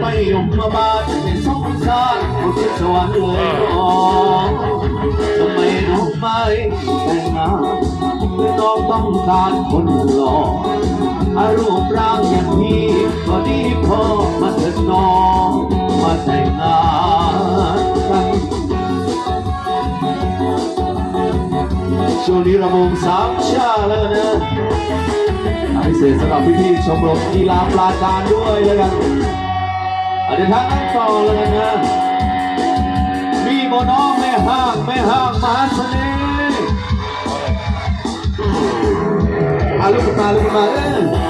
ไปยมมาบาลเป็นสงสารคนที่สวรรค์เลยน้อทำไมน้องไม่แต่งงานน้องต้องการคนหล่ออารูปร่างอย่างพี่ก็ดีพอมาเถิดน้องมาแต่งงานกันช่วงนี้ระวงสามชาแล้วนะพิเศษสำหรับพี่ๆชมรมกีฬาปลาการด้วยแล้วกัน เดี๋ยวทางนั้นต่อเลยนะมีโมน้องแม่ห้างแม่ห้างมหาเสน่ห์อาลูกตาลูกมาเอ้ย